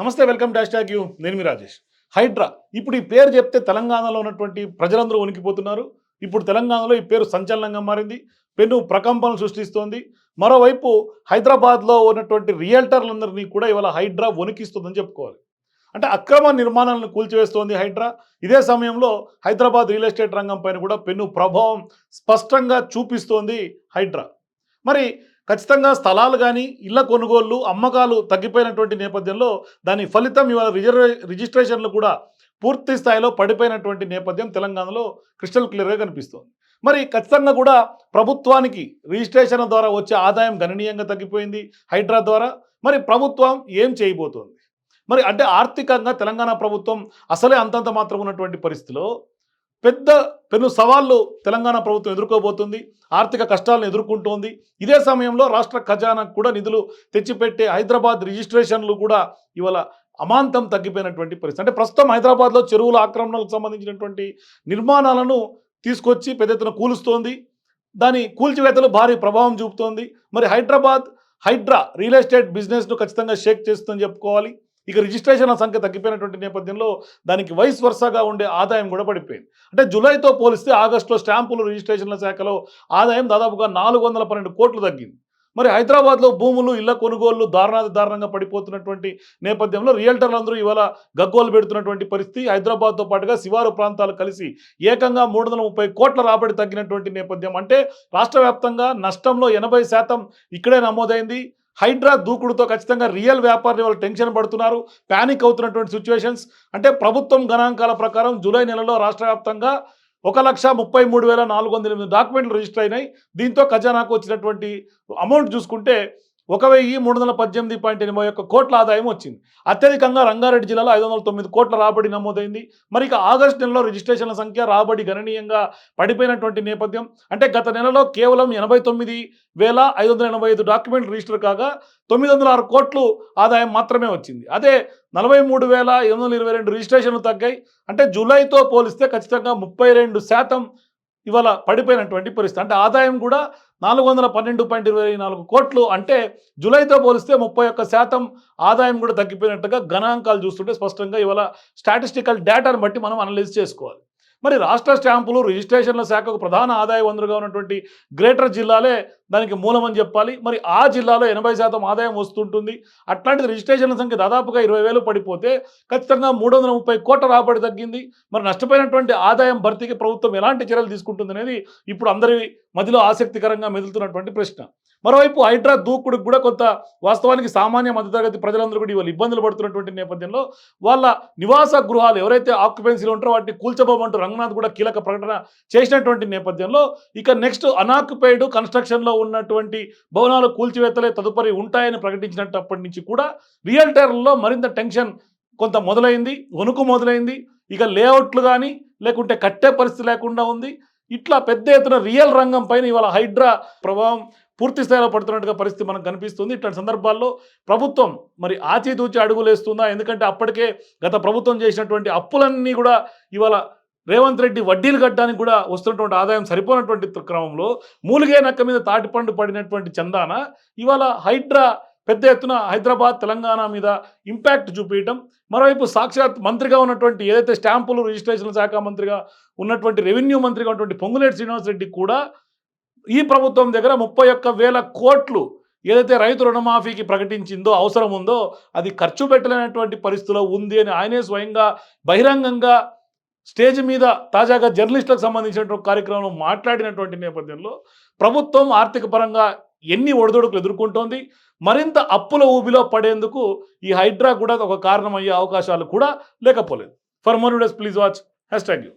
నమస్తే welcome dash tag you. నేను మీ రాజేష్. హైడ్రా ఇప్పుడు ఈ పేరు చెప్తే తెలంగాణలో ఉన్నటువంటి ప్రజలందరూ వణికిపోతున్నారు ఇప్పుడు తెలంగాణలో ఈ పేరు సంచలనంగా మారింది పెను ప్రకంపనలు సృష్టిస్తోంది. మరోవైపు హైదరాబాద్లో ఉన్నటువంటి రియల్టర్లందరినీ కూడా ఇవాళ హైడ్రా వణికిస్తుందని చెప్పుకోవాలి. అంటే అక్రమ నిర్మాణాలను కూల్చివేస్తోంది హైడ్రా. ఇదే సమయంలో హైదరాబాద్ రియల్ ఎస్టేట్ రంగం పైన కూడా పెను ప్రభావం స్పష్టంగా చూపిస్తోంది హైడ్రా. మరి ఖచ్చితంగా స్థలాలు కానీ ఇళ్ళ కొనుగోళ్ళు అమ్మకాలు తగ్గిపోయినటువంటి నేపథ్యంలో దాని ఫలితం ఇవాళ రిజర్వే రిజిస్ట్రేషన్లు కూడా పూర్తి స్థాయిలో పడిపోయినటువంటి నేపథ్యం తెలంగాణలో క్రిస్టల్ క్లియర్గా కనిపిస్తోంది. మరి ఖచ్చితంగా కూడా ప్రభుత్వానికి రిజిస్ట్రేషన్ ద్వారా వచ్చే ఆదాయం గణనీయంగా తగ్గిపోయింది హైడ్రా ద్వారా. మరి ప్రభుత్వం ఏం చేయబోతోంది? మరి అంటే ఆర్థికంగా తెలంగాణ ప్రభుత్వం అసలే అంతంత మాత్రం ఉన్నటువంటి పరిస్థితిలో పెద్ద పెను సవాళ్ళు తెలంగాణ ప్రభుత్వం ఎదుర్కోబోతుంది ఆర్థిక కష్టాలను ఎదుర్కొంటోంది. ఇదే సమయంలో రాష్ట్ర ఖజానాకు కూడా నిధులు తెచ్చిపెట్టే హైదరాబాద్ రిజిస్ట్రేషన్లు కూడా ఇవాళ అమాంతం తగ్గిపోయినటువంటి పరిస్థితి. అంటే ప్రస్తుతం హైదరాబాద్లో చెరువుల ఆక్రమణలకు సంబంధించినటువంటి నిర్మాణాలను తీసుకొచ్చి పెద్ద ఎత్తున కూలుస్తోంది. దాని కూల్చివేతలు భారీ ప్రభావం చూపుతోంది. మరి హైదరాబాద్ హైడ్రా రియల్ ఎస్టేట్ బిజినెస్ను ఖచ్చితంగా షేక్ చేస్తుందని చెప్పుకోవాలి. ఇక రిజిస్ట్రేషన్ల సంఖ్య తగ్గిపోయినటువంటి నేపథ్యంలో దానికి వైస్ వరుసగా ఉండే ఆదాయం కూడా పడిపోయింది. అంటే జూలైతో పోలిస్తే ఆగస్టులో స్టాంపులు రిజిస్ట్రేషన్ల శాఖలో ఆదాయం దాదాపుగా నాలుగు వందల పన్నెండు కోట్లు తగ్గింది. మరి హైదరాబాద్లో భూములు ఇళ్ళ కొనుగోళ్ళు దారుణాది దారుణంగా పడిపోతున్నటువంటి నేపథ్యంలో రియల్టర్లందరూ ఇవాళ గగ్గోలు పెడుతున్నటువంటి పరిస్థితి. హైదరాబాద్తో పాటుగా శివారు ప్రాంతాలు కలిసి ఏకంగా మూడు వందల ముప్పై కోట్ల రాబడి తగ్గినటువంటి నేపథ్యం. అంటే రాష్ట్ర వ్యాప్తంగా నష్టంలో ఎనభై శాతం ఇక్కడే నమోదైంది. హైడ్రా దూకుడుతో ఖచ్చితంగా రియల్ వ్యాపారులు వాళ్ళు టెన్షన్ పడుతున్నారు ప్యానిక్ అవుతున్నటువంటి సిచ్యువేషన్స్. అంటే ప్రభుత్వం గణాంకాల ప్రకారం జూలై నెలలో రాష్ట్ర వ్యాప్తంగా ఒక లక్ష ముప్పై మూడు వేల నాలుగు వందల ఎనిమిది డాక్యుమెంట్లు రిజిస్టర్ అయినాయి. దీంతో ఖజానాకు వచ్చినటువంటి అమౌంట్ చూసుకుంటే ఒక వెయ్యి మూడు వందల పద్దెనిమిది పాయింట్ ఎనభై ఒక్క కోట్ల ఆదాయం వచ్చింది. అత్యధికంగా రంగారెడ్డి జిల్లాలో ఐదు వందల తొమ్మిది కోట్ల రాబడి నమోదైంది. మరి ఇక ఆగస్టు నెలలో రిజిస్ట్రేషన్ల సంఖ్య రాబడి గణనీయంగా పడిపోయినటువంటి నేపథ్యం అంటే గత నెలలో కేవలం ఎనభై తొమ్మిది వేల ఐదు వందల ఎనభై ఐదు డాక్యుమెంట్లు రిజిస్టర్ కాగా తొమ్మిది వందల ఆరు కోట్లు ఆదాయం మాత్రమే వచ్చింది. అదే నలభై మూడు వేల ఎనిమిది వందల ఇరవై రెండు రిజిస్ట్రేషన్లు తగ్గాయి. అంటే జూలైతో పోలిస్తే ఖచ్చితంగా ముప్పై రెండు శాతం ఇవాళ పడిపోయినటువంటి పరిస్థితి. అంటే ఆదాయం కూడా నాలుగు వందల పన్నెండు పాయింట్ ఇరవై నాలుగు కోట్లు. అంటే జూలైతో పోలిస్తే ముప్పై ఒక్క శాతం ఆదాయం కూడా తగ్గిపోయినట్టుగా గణాంకాలు చూస్తుంటే స్పష్టంగా ఇవాళ స్టాటిస్టికల్ డేటాను బట్టి మనం అనలైజ్ చేసుకోవాలి. మరి రాష్ట్ర స్టాంపులు రిజిస్ట్రేషన్ల శాఖకు ప్రధాన ఆదాయ వనరుగా ఉన్నటువంటి గ్రేటర్ జిల్లాలే దానికి మూలమని చెప్పాలి. మరి ఆ జిల్లాలో ఎనభై శాతం ఆదాయం వస్తుంటుంది. అట్లాంటిది రిజిస్ట్రేషన్ల సంఖ్య దాదాపుగా ఇరవై వేలు పడిపోతే ఖచ్చితంగా మూడు వందల ముప్పై కోట్ల రాబడి తగ్గింది. మరి నష్టపోయినటువంటి ఆదాయం భర్తీకి ప్రభుత్వం ఎలాంటి చర్యలు తీసుకుంటుంది అనేది ఇప్పుడు అందరి మధ్యలో ఆసక్తికరంగా మెదులుతున్నటువంటి ప్రశ్న. మరోవైపు హైడ్రా దూకుడికి కూడా కొంత వాస్తవానికి సామాన్య మధ్యతరగతి ప్రజలందరూ కూడా ఇవాళ ఇబ్బందులు పడుతున్నటువంటి నేపథ్యంలో వాళ్ళ నివాస గృహాలు ఎవరైతే ఆక్యుపెన్సీలు ఉంటారో వాటిని కూల్చబోమంటూ రంగనాథ్ కూడా కీలక ప్రకటన చేసినటువంటి నేపథ్యంలో ఇక నెక్స్ట్ అనాక్యుపైడ్ కన్స్ట్రక్షన్లో ఉన్నటువంటి భవనాలు కూల్చివేతలే తదుపరి ఉంటాయని ప్రకటించినప్పటి నుంచి కూడా రియల్టర్లలో మరింత టెన్షన్ కొంత మొదలైంది వణుకు మొదలైంది. ఇక లేఅవుట్లు కానీ లేకుంటే కట్టే పరిస్థితి లేకుండా ఉంది. ఇట్లా పెద్ద ఎత్తున రియల్ రంగం పైన ఇవాళ హైడ్రా ప్రభావం పూర్తి స్థాయిలో పడుతున్నట్టుగా పరిస్థితి మనకు కనిపిస్తుంది. ఇట్లాంటి సందర్భాల్లో ప్రభుత్వం మరి ఆచితూచి అడుగులేస్తుందా? ఎందుకంటే అప్పటికే గత ప్రభుత్వం చేసినటువంటి అప్పులన్నీ కూడా ఇవాళ రేవంత్ రెడ్డి వడ్డీలు కట్టడానికి కూడా వస్తున్నటువంటి ఆదాయం సరిపోయినటువంటి క్రమంలో మూలిగే నక్క మీద తాటిపండు పడినటువంటి చందాన ఇవాళ హైడ్రా పెద్ద ఎత్తున హైదరాబాద్ తెలంగాణ మీద ఇంపాక్ట్ చూపించడం మరోవైపు సాక్షాత్ మంత్రిగా ఉన్నటువంటి ఏదైతే స్టాంపులు రిజిస్ట్రేషన్ శాఖ మంత్రిగా ఉన్నటువంటి రెవెన్యూ మంత్రిగా ఉన్నటువంటి పొంగులేటి శ్రీనివాసరెడ్డి కూడా ఈ ప్రభుత్వం దగ్గర ముప్పై ఒక్క వేల కోట్లు ఏదైతే రైతు రుణమాఫీకి ప్రకటించిందో అవసరం ఉందో అది ఖర్చు పెట్టలేనటువంటి పరిస్థితిలో ఉంది అని ఆయనే స్వయంగా బహిరంగంగా స్టేజ్ మీద తాజాగా జర్నలిస్టులకు సంబంధించినటువంటి కార్యక్రమంలో మాట్లాడినటువంటి నేపథ్యంలో ప్రభుత్వం ఆర్థిక పరంగా ఎన్ని ఒడిదొడుకులు ఎదుర్కొంటోంది మరింత అప్పుల ఊబిలో పడేందుకు ఈ హైడ్రా కూడా ఒక కారణం అయ్యే అవకాశాలు కూడా లేకపోలేదు. For more days please watch hashtag you.